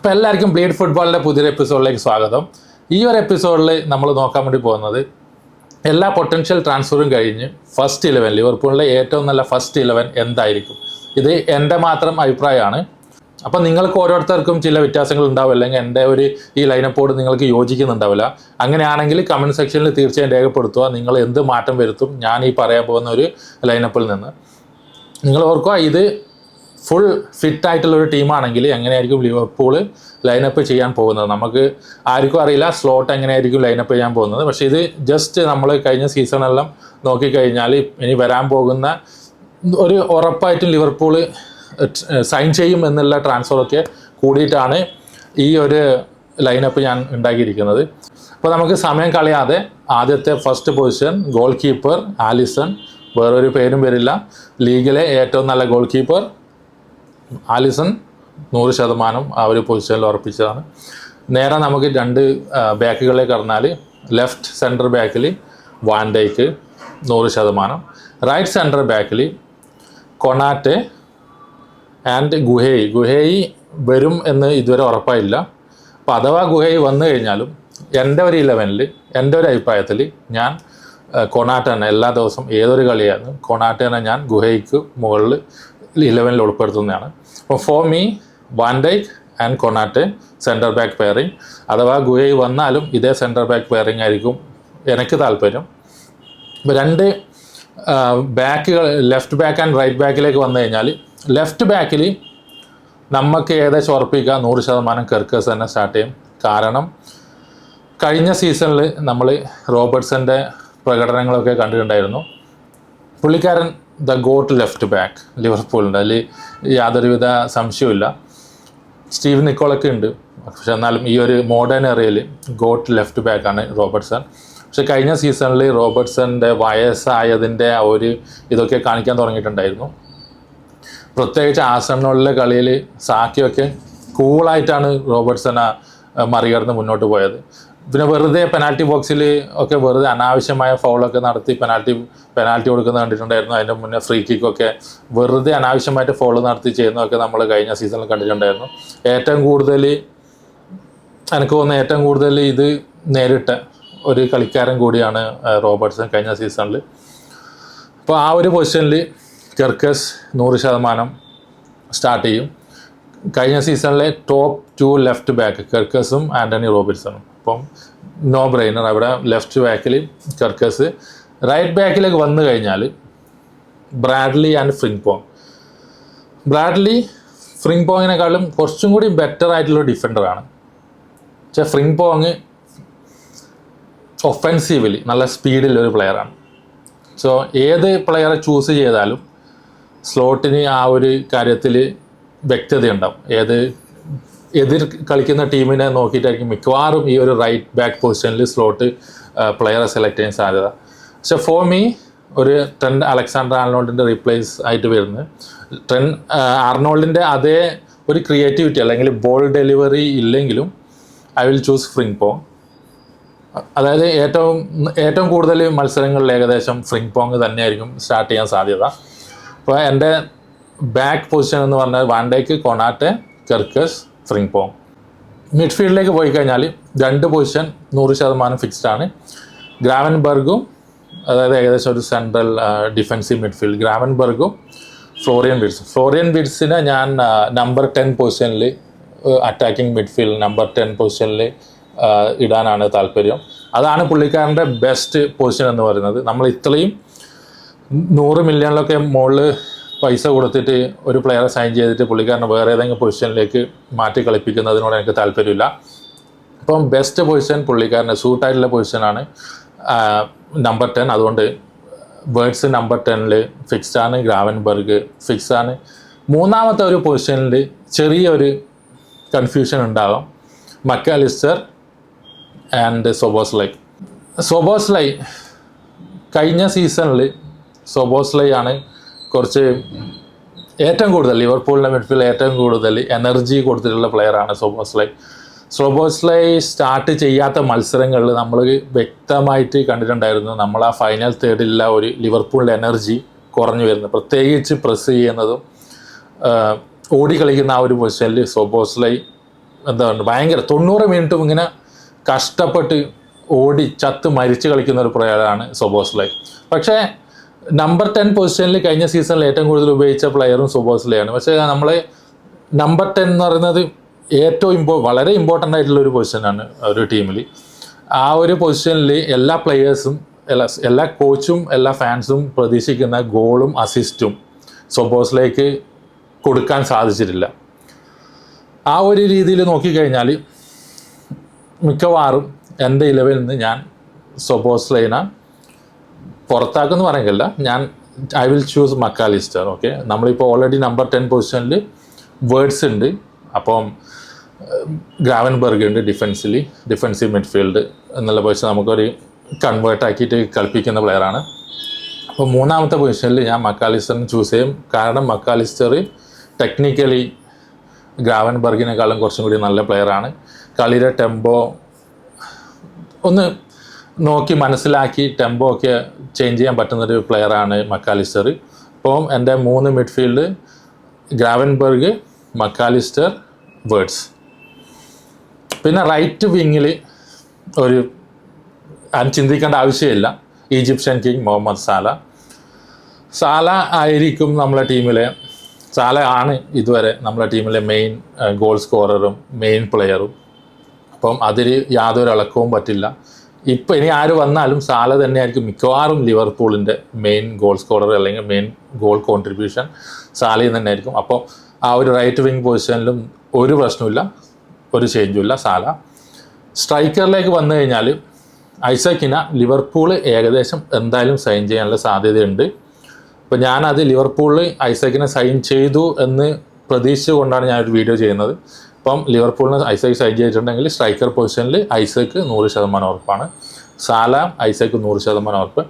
അപ്പോൾ എല്ലാവർക്കും ബ്ലീഡ് ഫുട്ബോളിന്റെ പുതിയൊരു എപ്പിസോഡിലേക്ക് സ്വാഗതം. ഈ ഒരു എപ്പിസോഡിൽ നമ്മൾ നോക്കാൻ വേണ്ടി പോകുന്നത് എല്ലാ പൊട്ടൻഷ്യൽ ട്രാൻസ്ഫറും കഴിഞ്ഞ് ഫസ്റ്റ് ഇലവൻ ലിവർപൂളിലെ ഏറ്റവും നല്ല ഫസ്റ്റ് ഇലവൻ എന്തായിരിക്കും? ഇത് എന്റെ മാത്രം അഭിപ്രായമാണ്. അപ്പോൾ നിങ്ങൾക്ക് ഓരോരുത്തർക്കും ചില വ്യത്യാസങ്ങൾ ഉണ്ടാവും അല്ലെങ്കിൽ എന്റെ ഒരു ഈ ലൈനപ്പോട് നിങ്ങൾക്ക് യോജിക്കുന്നുണ്ടാവില്ല. അങ്ങനെയാണെങ്കിൽ കമന്റ് സെക്ഷനിൽ തീർച്ചയായും രേഖപ്പെടുത്തുക. നിങ്ങൾ എന്ത് മാറ്റം വരുത്തും ഞാൻ ഈ പറയാൻ പോകുന്ന ഒരു ലൈനപ്പിൽ നിന്ന്. നിങ്ങൾ ഓർക്കുക ഇത് ഫുൾ ഫിറ്റ് ആയിട്ടുള്ള ഒരു ടീമാണെങ്കിൽ എങ്ങനെയായിരിക്കും ലിവർപൂൾ ലൈനപ്പ് ചെയ്യാൻ പോകുന്നത്? നമുക്ക് ആർക്കും അറിയില്ല സ്ലോട്ട് എങ്ങനെയായിരിക്കും ലൈനപ്പ് ചെയ്യാൻ പോകുന്നത്. പക്ഷേ ഇത് ജസ്റ്റ് നമ്മൾ കഴിഞ്ഞ സീസണെല്ലാം നോക്കിക്കഴിഞ്ഞാൽ ഇനി വരാൻ പോകുന്ന ഒരു ഉറപ്പായിട്ടും ലിവർപൂൾ സൈൻ ചെയ്യും എന്നുള്ള ട്രാൻസ്ഫറൊക്കെ കൂടിയിട്ടാണ് ഈ ഒരു ലൈനപ്പ് ഞാൻ ഉണ്ടാക്കിയിരിക്കുന്നത്. അപ്പോൾ നമുക്ക് സമയം കളയാതെ ആദ്യത്തെ first position goalkeeper Alisson വേറൊരു പേരും വരില്ല. ലീഗിലെ ഏറ്റവും നല്ല ഗോൾ കീപ്പർ ആലിസൺ നൂറ് ശതമാനം ആ ഒരു പൊസിഷനിൽ ഉറപ്പിച്ചതാണ്. നേരെ നമുക്ക് രണ്ട് ബാക്കുകളെ കടന്നാൽ ലെഫ്റ്റ് സെന്റർ ബാക്കിൽ വാൻഡേക്ക് നൂറ് ശതമാനം. റൈറ്റ് സെന്റർ ബാക്കിൽ കൊണാറ്റെ ആൻഡ് ഗുഹേയി. ഗുഹേയി വരും എന്ന് ഇതുവരെ ഉറപ്പായില്ല. അപ്പോൾ അഥവാ ഗുഹേയി വന്നു കഴിഞ്ഞാലും എന്റെ ഒരു ഇലവനിൽ എന്റെ ഒരു അഭിപ്രായത്തിൽ ഞാൻ കൊണാട്ടനെ എല്ലാ ദിവസവും ഏതൊരു കളിയാണ് കൊണാട്ടനെ ഞാൻ ഗുഹയ്ക്ക് മുകളിൽ ഇലവനിൽ ഉൾപ്പെടുത്തുന്നതാണ്. അപ്പോൾ for me Van Dijk and Konate centre back pairing അഥവാ ഗുഹയിൽ വന്നാലും ഇതേ സെന്റർ ബാക്ക് പെയറിങ് ആയിരിക്കും എനിക്ക് താല്പര്യം. ഇപ്പോൾ രണ്ട് ബാക്കുകൾ ലെഫ്റ്റ് ബാക്ക് ആൻഡ് റൈറ്റ് ബാക്കിലേക്ക് വന്നു കഴിഞ്ഞാൽ ലെഫ്റ്റ് ബാക്കിൽ നമുക്ക് ഏകദേശം ഉറപ്പിക്കുക നൂറ് ശതമാനം കെർക്കേഴ്സ് തന്നെ സ്റ്റാർട്ട് ചെയ്യും. കാരണം കഴിഞ്ഞ സീസണിൽ നമ്മൾ റോബർട്ട്സന്റെ പ്രകടനങ്ങളൊക്കെ കണ്ടിട്ടുണ്ടായിരുന്നു. പുള്ളിക്കാരൻ ദ ഗോട്ട് ലെഫ്റ്റ് ബാക്ക് ലിവർപൂളിന്റെ അതിൽ യാതൊരുവിധ സംശയവുമില്ല. സ്റ്റീവ് നിക്കോളൊക്കെ ഉണ്ട്. പക്ഷെ എന്നാലും ഈ ഒരു മോഡേൺ ഏറിയയിൽ ഗോട്ട് ലെഫ്റ്റ് ബാക്കാണ് റോബർട്ട്സൺ. പക്ഷെ കഴിഞ്ഞ സീസണിൽ റോബർട്ട്സന്റെ വയസ്സായതിന്റെ ആ ഒരു ഇതൊക്കെ കാണിക്കാൻ തുടങ്ങിയിട്ടുണ്ടായിരുന്നു. പ്രത്യേകിച്ച് ആസണോളിലെ കളിയിൽ സാക്കിയൊക്കെ കൂളായിട്ടാണ് റോബർട്ട്സനെ മറികടന്ന് മുന്നോട്ട് പോയത്. പിന്നെ വെറുതെ പെനാൽറ്റി ബോക്സിൽ ഒക്കെ വെറുതെ അനാവശ്യമായ ഫൗളൊക്കെ നടത്തി പെനാൽറ്റി പെനാൽറ്റി കൊടുക്കുന്ന കണ്ടിട്ടുണ്ടായിരുന്നു. അതിന്റെ മുന്നേ ഫ്രീ കിക്കൊക്കെ വെറുതെ അനാവശ്യമായിട്ട് ഫോൾ നടത്തി ചെയ്യുന്നതൊക്കെ നമ്മൾ കഴിഞ്ഞ സീസണിൽ കണ്ടിട്ടുണ്ടായിരുന്നു. ഏറ്റവും കൂടുതൽ എനിക്ക് തോന്നുന്ന ഏറ്റവും കൂടുതൽ ഇത് നേരിട്ട ഒരു കളിക്കാരൻ കൂടിയാണ് റോബർട്ട്സൺ കഴിഞ്ഞ സീസണിൽ അപ്പോൾ ആ ഒരു പൊസിഷനിൽ കെർക്കസ് നൂറ് ശതമാനം സ്റ്റാർട്ട് ചെയ്യും. കഴിഞ്ഞ സീസണിലെ ടോപ്പ് ടു ലെഫ്റ്റ് ബാക്ക് കെർക്കസും ആന്റണി റോബിൻസണും. അപ്പം നോ ബ്രെയിനർ അവിടെ ലെഫ്റ്റ് ബാക്കിൽ കർക്കസ് റൈറ്റ് ബാക്കിലേക്ക് വന്നു കഴിഞ്ഞാൽ ബ്രാഡ്ലി ആൻഡ് ഫ്രിങ്പോങ് ബ്രാഡ്ലി ഫ്രിങ്പോങ്ങിനെക്കാളും കുറച്ചും കൂടി ബെറ്റർ ആയിട്ടുള്ള ഡിഫൻഡറാണ് പക്ഷേ ഫ്രിങ്പോങ് ഒഫെൻസീവലി നല്ല സ്പീഡിൽ ഒരു പ്ലെയറാണ് സോ ഏത് പ്ലെയറെ ചൂസ് ചെയ്താലും സ്ലോട്ടിന് ആ ഒരു കാര്യത്തിൽ വ്യക്തതയുണ്ടാവും. ഏത് എതിർ കളിക്കുന്ന ടീമിനെ നോക്കിയിട്ടായിരിക്കും മിക്കവാറും ഈ ഒരു റൈറ്റ് ബാക്ക് പൊസിഷനിൽ സ്ലോട്ട് പ്ലെയറെ സെലക്ട് ചെയ്യാൻ സാധ്യത. പക്ഷെ ഫോർ മീ ഒരു ട്രെൻ അലക്സാണ്ടർ ആർണോൾഡിന്റെ റീപ്ലേസ് ആയിട്ട് വരുന്നത്. ട്രെൻ ആർണോൾഡിന്റെ അതേ ഒരു ക്രിയേറ്റിവിറ്റി അല്ലെങ്കിൽ ബോൾ ഡെലിവറി ഇല്ലെങ്കിലും I will choose Frimpong അതായത് ഏറ്റവും ഏറ്റവും കൂടുതൽ മത്സരങ്ങളിൽ ഏകദേശം ഫ്രിങ് പോങ് തന്നെയായിരിക്കും സ്റ്റാർട്ട് ചെയ്യാൻ സാധ്യത. അപ്പോൾ എന്റെ ബാക്ക് പൊസിഷൻ എന്ന് പറഞ്ഞാൽ van Dijk Konate Kerkez Frimpong മിഡ്ഫീൽഡിലേക്ക് പോയി കഴിഞ്ഞാൽ രണ്ട് പൊസിഷൻ നൂറ് ശതമാനം ഫിക്സ്ഡ് ആണ്. ഗ്രാവൻബർഗും അതായത് ഏകദേശം ഒരു സെൻട്രൽ ഡിഫൻസീവ് മിഡ്ഫീൽഡ് ഗ്രാവൻബർഗും ഫ്ലോറിയൻ വിഡ്സ്. ഫ്ലോറിയൻ ബിഡ്സിനെ ഞാൻ നമ്പർ ടെൻ പൊസിഷനിൽ അറ്റാക്കിംഗ് മിഡ്ഫീൽഡ് നമ്പർ ടെൻ പൊസിഷനിൽ ഇടാനാണ് താല്പര്യം. അതാണ് പുള്ളിക്കാരന്റെ ബെസ്റ്റ് പൊസിഷൻ എന്ന് പറയുന്നത്. നമ്മൾ ഇത്രയും നൂറ് മില്യണിലൊക്കെ മുകളിൽ പൈസ കൊടുത്തിട്ട് ഒരു പ്ലെയറെ സൈൻ ചെയ്തിട്ട് പുള്ളിക്കാരനെ വേറെ ഏതെങ്കിലും പൊസിഷനിലേക്ക് മാറ്റി കളിപ്പിക്കുന്നതിനോട് എനിക്ക് താല്പര്യമില്ല. അപ്പം ബെസ്റ്റ് പൊസിഷൻ പുള്ളിക്കാരന്റെ സൂട്ടായിട്ടുള്ള പൊസിഷനാണ് നമ്പർ ടെൻ അതുകൊണ്ട് വേർഡ്സ് നമ്പർ ടെന്നിൽ ഫിക്സാണ് ഗ്രാവൻബർഗ് ഫിക്സാണ് മൂന്നാമത്തെ ഒരു പൊസിഷനിൽ ചെറിയൊരു കൺഫ്യൂഷൻ ഉണ്ടാകും മക്കാലിസ്റ്റർ ആൻഡ് സൊബോസ്ലൈ സൊബോസ്ലൈ കഴിഞ്ഞ സീസണിൽ സൊബോസ്ലൈ ആണ് കുറച്ച് ഏറ്റവും കൂടുതൽ ലിവർപൂളിന്റെ മിഡ്ഫീൽഡ് ഏറ്റവും കൂടുതൽ എനർജി കൊടുത്തിട്ടുള്ള പ്ലെയറാണ് സോബോസ്ലൈ. സോബോസ്ലൈ സ്റ്റാർട്ട് ചെയ്യാത്ത മത്സരങ്ങളിൽ നമ്മൾ വ്യക്തമായിട്ട് കണ്ടിട്ടുണ്ടായിരുന്നു നമ്മൾ ആ ഫൈനൽ തേർഡിലുള്ള ഒരു ലിവർപൂളിന്റെ എനർജി കുറഞ്ഞു വരുന്നത് പ്രത്യേകിച്ച് പ്രസ് ചെയ്യുന്നതും ഓടി കളിക്കുന്ന ആ ഒരു പൊസിഷനിൽ സോബോസ്ലൈ എന്താ പറയുക ഭയങ്കര തൊണ്ണൂറ് മിനിറ്റും ഇങ്ങനെ കഷ്ടപ്പെട്ട് ഓടി ചത്ത് മരിച്ചു കളിക്കുന്ന ഒരു പ്ലെയറാണ് സോബോസ്ലൈ. പക്ഷേ നമ്പർ ടെൻ പൊസിഷനിൽ കഴിഞ്ഞ സീസണിൽ ഏറ്റവും കൂടുതൽ ഉപയോഗിച്ച പ്ലെയറും സുബോസിലെയാണ് പക്ഷേ നമ്മൾ നമ്പർ ടെൻ എന്ന് പറയുന്നത് ഏറ്റവും ഇമ്പോ വളരെ ഇമ്പോർട്ടന്റ് ആയിട്ടുള്ള ഒരു പൊസിഷനാണ് ഒരു ടീമിൽ ആ ഒരു പൊസിഷനിൽ എല്ലാ പ്ലെയേഴ്സും എല്ലാ എല്ലാ കോച്ചും എല്ലാ ഫാൻസും പ്രതീക്ഷിക്കുന്ന ഗോളും അസിസ്റ്റും സൊബോസിലേക്ക് കൊടുക്കാൻ സാധിച്ചിട്ടില്ല. ആ ഒരു രീതിയിൽ നോക്കിക്കഴിഞ്ഞാൽ മിക്കവാറും എന്റെ ഇലവിൽ നിന്ന് ഞാൻ സൊബോസ്ലൈന പുറത്താക്കുമെന്ന് പറയുന്നില്ല. ഞാൻ I will choose Mac Allister okay നമ്മളിപ്പോൾ ഓൾറെഡി നമ്പർ ടെൻ പൊസിഷനിൽ വേർഡ്സ് ഉണ്ട്. അപ്പം ഗ്രാവൻബർഗ് ഉണ്ട് ഡിഫൻസിൽ ഡിഫൻസീവ് മിഡ്ഫീൽഡ് എന്നുള്ള പൊസിഷൻ നമുക്കൊരു കൺവേർട്ട് ആക്കിയിട്ട് കളിപ്പിക്കുന്ന പ്ലെയറാണ് അപ്പോൾ മൂന്നാമത്തെ പൊസിഷനിൽ ഞാൻ മക്കാലിസ്റ്ററിന് ചൂസ് ചെയ്യും. കാരണം മക്കാലിസ്റ്റർ ടെക്നിക്കലി ഗ്രാവൻബർഗിനേക്കാളും കുറച്ചും കൂടി നല്ല പ്ലെയറാണ് കളിയുടെ ടെമ്പോ ഒന്ന് നോക്കി മനസ്സിലാക്കി ടെമ്പോ ഒക്കെ ചേഞ്ച് ചെയ്യാൻ പറ്റുന്നൊരു പ്ലെയറാണ് മക്കാലിസ്റ്റർ. ഇപ്പം എന്റെ മൂന്ന് midfield Gravenberch Mac Allister Wirtz പിന്നെ റൈറ്റ് വിങ്ങിൽ ഒരു ചിന്തിക്കേണ്ട ആവശ്യമില്ല. Egyptian king Mohamed Salah. Salah ആയിരിക്കും നമ്മളെ ടീമിലെ സാല ആണ് ഇതുവരെ നമ്മളെ ടീമിലെ മെയിൻ ഗോൾ സ്കോററും മെയിൻ പ്ലെയറും അപ്പം അതിൽ യാതൊരു ഇളക്കവും പറ്റില്ല. ഇപ്പം ഇനി ആര് വന്നാലും സാല തന്നെയായിരിക്കും മിക്കവാറും ലിവർപൂളിന്റെ മെയിൻ ഗോൾ സ്കോറർ അല്ലെങ്കിൽ മെയിൻ ഗോൾ കോൺട്രിബ്യൂഷൻ സാലയിൽ തന്നെയായിരിക്കും. അപ്പോൾ ആ ഒരു റൈറ്റ് വിങ് പൊസിഷനിലും ഒരു പ്രശ്നമില്ല ഒരു ചേഞ്ചും ഇല്ല സാല. സ്ട്രൈക്കറിലേക്ക് വന്നു കഴിഞ്ഞാൽ ഐസക്കിന ലിവർപൂൾ ഏകദേശം എന്തായാലും സൈൻ ചെയ്യാനുള്ള സാധ്യതയുണ്ട്. അപ്പോൾ ഞാനത് ലിവർപൂളിൽ ഐസക്കിനെ സൈൻ ചെയ്തു എന്ന് പ്രതീക്ഷിച്ചുകൊണ്ടാണ് ഞാനൊരു വീഡിയോ ചെയ്യുന്നത്. അപ്പം ലിവർപൂളിന് ഐസക്ക് സൈഡ് ചെയ്തിട്ടുണ്ടെങ്കിൽ സ്ട്രൈക്കർ പൊസിഷനിൽ ഐസക്ക് നൂറ് ശതമാനം ഉറപ്പാണ്. സാല ഐസക്ക് നൂറ് ശതമാനം ഉറപ്പ്.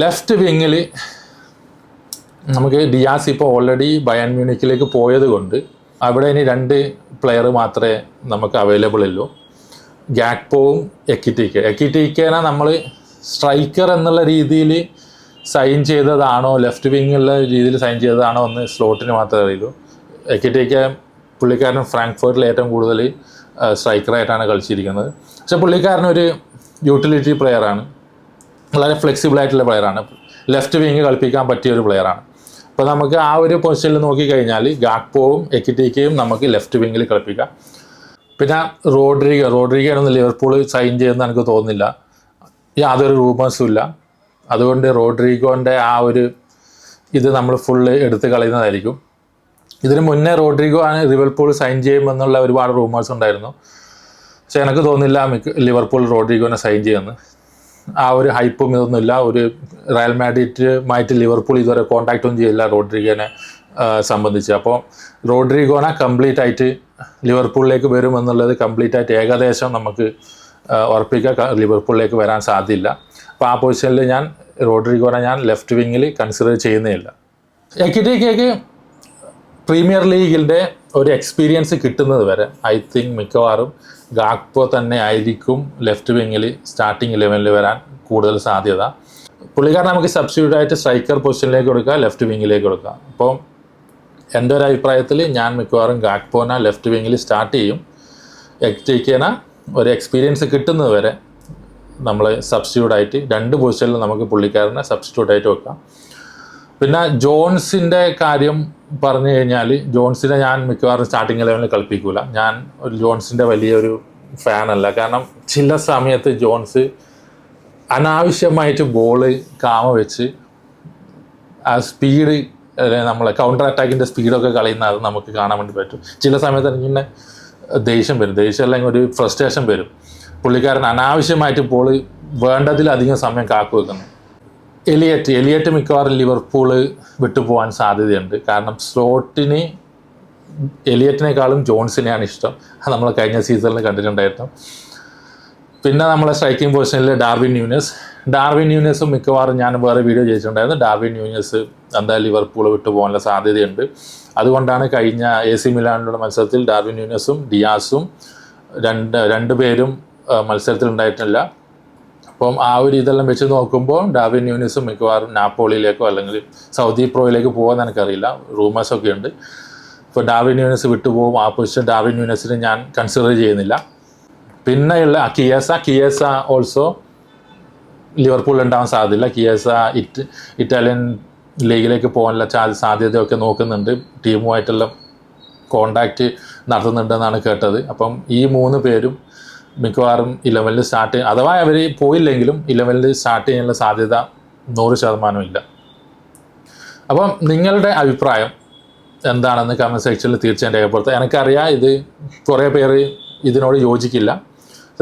ലെഫ്റ്റ് വിങ്ങിൽ നമുക്ക് ഡിയാസ് ഇപ്പോൾ ഓൾറെഡി ബയൻ മ്യൂണിക്കിലേക്ക് പോയത് കൊണ്ട് അവിടെ ഇനി രണ്ട് പ്ലെയർ മാത്രമേ നമുക്ക് അവൈലബിൾ ഉള്ളൂ. ഗാക്പോവും എക്കിറ്റിക്ക. എക്കിറ്റിക്കനെ നമ്മൾ സ്ട്രൈക്കർ എന്നുള്ള രീതിയിൽ സൈൻ ചെയ്തതാണോ? ലെഫ്റ്റ് വിങ്ങുള്ള രീതിയിൽ സൈൻ ചെയ്തതാണോ എന്ന് സ്ലോട്ടിന് മാത്രമേ അറിയുള്ളൂ. എക്കിറ്റിക്ക പുള്ളിക്കാരൻ ഫ്രാങ്ക്ഫർട്ടിൽ ഏറ്റവും കൂടുതൽ സ്ട്രൈക്കറായിട്ടാണ് കളിച്ചിരിക്കുന്നത്. പക്ഷെ പുള്ളിക്കാരൻ ഒരു യൂട്ടിലിറ്റി പ്ലെയറാണ് വളരെ ഫ്ലെക്സിബിൾ ആയിട്ടുള്ള പ്ലെയറാണ് ലെഫ്റ്റ് വിങ് കളിപ്പിക്കാൻ പറ്റിയ ഒരു പ്ലെയറാണ് അപ്പോൾ നമുക്ക് ആ ഒരു പൊസിഷനിൽ നോക്കിക്കഴിഞ്ഞാൽ ഗാക്പോവും എക്കിറ്റിക്കയും നമുക്ക് ലെഫ്റ്റ് വിങ്ങിൽ കളിപ്പിക്കാം. പിന്നെ റോഡ്രിഗ റോഡ്രിഗയൊന്നും ലിവർപൂൾ സൈൻ ചെയ്യുമെന്ന് എനിക്ക് തോന്നുന്നില്ല. യാതൊരു റൂമേഴ്സും ഇല്ല. അതുകൊണ്ട് റോഡ്രിഗോന്റെ ആ ഒരു ഇത് നമ്മൾ ഫുള്ള് എടുത്ത് കളയുന്നതായിരിക്കും. ഇതിന് മുന്നേ റോഡ്രിഗോ ആണ് ലിവർപൂൾ സൈൻ ചെയ്യുമെന്നുള്ള ഒരുപാട് റൂമേഴ്സ് ഉണ്ടായിരുന്നു. പക്ഷെ എനിക്ക് തോന്നുന്നില്ല മിക്ക ലിവർപൂൾ റോഡ്രിഗോനെ സൈൻ ചെയ്യുമെന്ന്. ആ ഒരു ഹൈപ്പും ഇതൊന്നുമില്ല. ഒരു റയൽ മാഡ്രിഡുമായിട്ട് ലിവർപൂൾ ഇതുവരെ കോൺടാക്റ്റ് ഒന്നും ചെയ്യില്ല റോഡ്രിഗോനെ സംബന്ധിച്ച്. അപ്പോൾ റോഡ്രിഗോനെ കംപ്ലീറ്റ് ആയിട്ട് ലിവർപൂളിലേക്ക് വരുമെന്നുള്ളത് കംപ്ലീറ്റ് ആയിട്ട് ഏകദേശം നമുക്ക് ഉറപ്പിക്കാൻ ലിവർപൂളിലേക്ക് വരാൻ സാധ്യമില്ല അപ്പോൾ ആ പൊസിഷനിൽ ഞാൻ റോഡ്രിഗോനെ ഞാൻ ലെഫ്റ്റ് വിങ്ങിൽ കൺസിഡർ ചെയ്യുന്നേ ഇല്ല. എക്കിറ്റേക്ക് പ്രീമിയർ ലീഗിന്റെ ഒരു എക്സ്പീരിയൻസ് കിട്ടുന്നത് വരെ ഐ തിങ്ക് മിക്കവാറും ഗാക്പോ തന്നെ ആയിരിക്കും ലെഫ്റ്റ് വിങ്ങിൽ സ്റ്റാർട്ടിങ് ഇലവനിൽ വരാൻ കൂടുതൽ സാധ്യത. പുള്ളിക്കാരൻ നമുക്ക് സബ്സ്റ്റിറ്റ്യൂട്ട് ആയിട്ട് സ്ട്രൈക്കർ പൊസിഷനിലേക്ക് കൊടുക്കുക ലെഫ്റ്റ് വിങ്ങിലേക്ക് കൊടുക്കുക. അപ്പോൾ എന്റെ ഒരു അഭിപ്രായത്തിൽ ഞാൻ മിക്കവാറും ഗാക്പോന ലെഫ്റ്റ് വിങ്ങിൽ സ്റ്റാർട്ട് ചെയ്യും. എക്ടേക്കേന ഒരു എക്സ്പീരിയൻസ് കിട്ടുന്നത് വരെ നമ്മൾ സബ്സ്റ്റിറ്റ്യൂട്ട് ആയിട്ട് രണ്ട് പൊസിഷനിൽ നമുക്ക് പുള്ളിക്കാരനെ സബ്സ്റ്റിറ്റ്യൂട്ട് ആയിട്ട് വെക്കാം. പിന്നെ ജോൺസിന്റെ കാര്യം പറഞ്ഞു കഴിഞ്ഞാൽ ജോൺസിനെ ഞാൻ മിക്കവാറും സ്റ്റാർട്ടിങ് ലെവലിൽ കളിപ്പിക്കൂല. ഞാൻ ഒരു ജോൺസിന്റെ വലിയൊരു ഫാനല്ല കാരണം ചില സമയത്ത് ജോൺസ് അനാവശ്യമായിട്ട് ബോൾ കാമ വെച്ച് ആ സ്പീഡ് നമ്മളെ കൗണ്ടർ അറ്റാക്കിന്റെ സ്പീഡൊക്കെ കളയുന്ന അത് നമുക്ക് കാണാൻ വേണ്ടി പറ്റും. ചില സമയത്ത് എനിക്ക് പിന്നെ ദേഷ്യം വരും. ദേഷ്യം അല്ലെങ്കിൽ ഒരു ഫ്രസ്ട്രേഷൻ വരും. പുള്ളിക്കാരൻ അനാവശ്യമായിട്ട് ബോൾ വേണ്ടതിലധികം സമയം കാക്കു വെക്കുന്നു. എലിയറ്റ് എലിയറ്റ് മിക്കവാറും ലിവർപൂൾ വിട്ടുപോകാൻ സാധ്യതയുണ്ട്. കാരണം സ്ലോട്ടിന് എലിയറ്റിനേക്കാളും ജോൺസിനെയാണ് ഇഷ്ടം. അത് നമ്മൾ കഴിഞ്ഞ സീസണിൽ കണ്ടിട്ടുണ്ടായിരുന്നു. പിന്നെ നമ്മളെ സ്ട്രൈക്കിംഗ് പൊസിഷനിൽ ഡാർവിൻ ന്യൂനസ്. ഡാർവിൻ ന്യൂനസും മിക്കവാറും ഞാൻ വേറെ വീഡിയോ ചെയ്തിട്ടുണ്ടായിരുന്നു. ഡാർവിൻ ന്യൂനസ് എന്തായാലും ലിവർപൂൾ വിട്ടു പോകാനുള്ള സാധ്യതയുണ്ട്. അതുകൊണ്ടാണ് കഴിഞ്ഞ എ സി മിലാനിലുള്ള മത്സരത്തിൽ ഡാർവിൻ ന്യൂനസും ഡിയാസും രണ്ട് രണ്ടുപേരും മത്സരത്തിൽ ഉണ്ടായിട്ടില്ല അപ്പം ആ ഒരു ഇതെല്ലാം വെച്ച് നോക്കുമ്പോൾ ഡാവിൻ ന്യൂനസും മിക്കവാറും നാപ്പോളിയിലേക്കോ അല്ലെങ്കിൽ സൗദി പ്രോയിലേക്ക് പോകാൻ എനിക്കറിയില്ല. റൂമേഴ്സൊക്കെ ഉണ്ട്. ഇപ്പോൾ ഡാവിൻ യൂണിസ് വിട്ടുപോകും ആ പൊസിഷൻ ഡാവിൻ യൂണിസിന് ഞാൻ കൺസിഡർ ചെയ്യുന്നില്ല. പിന്നെയുള്ള കിയസ കിയസ ഓൾസോ ലിവർപൂൾ ഉണ്ടാവാൻ സാധ്യതയില്ല. കിയസ ഇറ്റ് ഇറ്റാലിയൻ ലീഗിലേക്ക് പോകാനുള്ള ചാൻസ് സാധ്യതയൊക്കെ നോക്കുന്നുണ്ട്. ടീമുമായിട്ടുള്ള കോണ്ടാക്റ്റ് നടത്തുന്നുണ്ടെന്നാണ് കേട്ടത്. അപ്പം ഈ മൂന്ന് പേരും മിക്കവാറും ഇലവനിൽ സ്റ്റാർട്ട് അഥവാ അവർ പോയില്ലെങ്കിലും ഇലവനിൽ സ്റ്റാർട്ട് ചെയ്യാനുള്ള സാധ്യത നൂറ് ശതമാനം ഇല്ല. അപ്പം നിങ്ങളുടെ അഭിപ്രായം എന്താണെന്ന് കമന്റ് സെക്ഷനിൽ തീർച്ചയായും രേഖപ്പെടുത്തുക. എനിക്കറിയാം ഇത് കുറേ പേര് ഇതിനോട് യോജിക്കില്ല.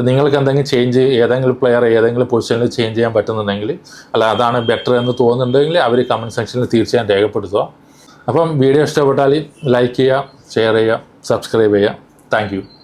നിങ്ങൾക്ക് എന്തെങ്കിലും ചേഞ്ച് ഏതെങ്കിലും പ്ലെയർ ഏതെങ്കിലും പൊസിഷനിൽ ചേഞ്ച് ചെയ്യാൻ പറ്റുന്നുണ്ടെങ്കിൽ അല്ല അതാണ് ബെറ്റർ എന്ന് തോന്നുന്നുണ്ടെങ്കിൽ അവർ കമന്റ് സെക്ഷനിൽ തീർച്ചയായും രേഖപ്പെടുത്തുക. അപ്പം വീഡിയോ ഇഷ്ടപ്പെട്ടാൽ ലൈക്ക് ചെയ്യുക ഷെയർ ചെയ്യുക സബ്സ്ക്രൈബ് ചെയ്യുക. താങ്ക്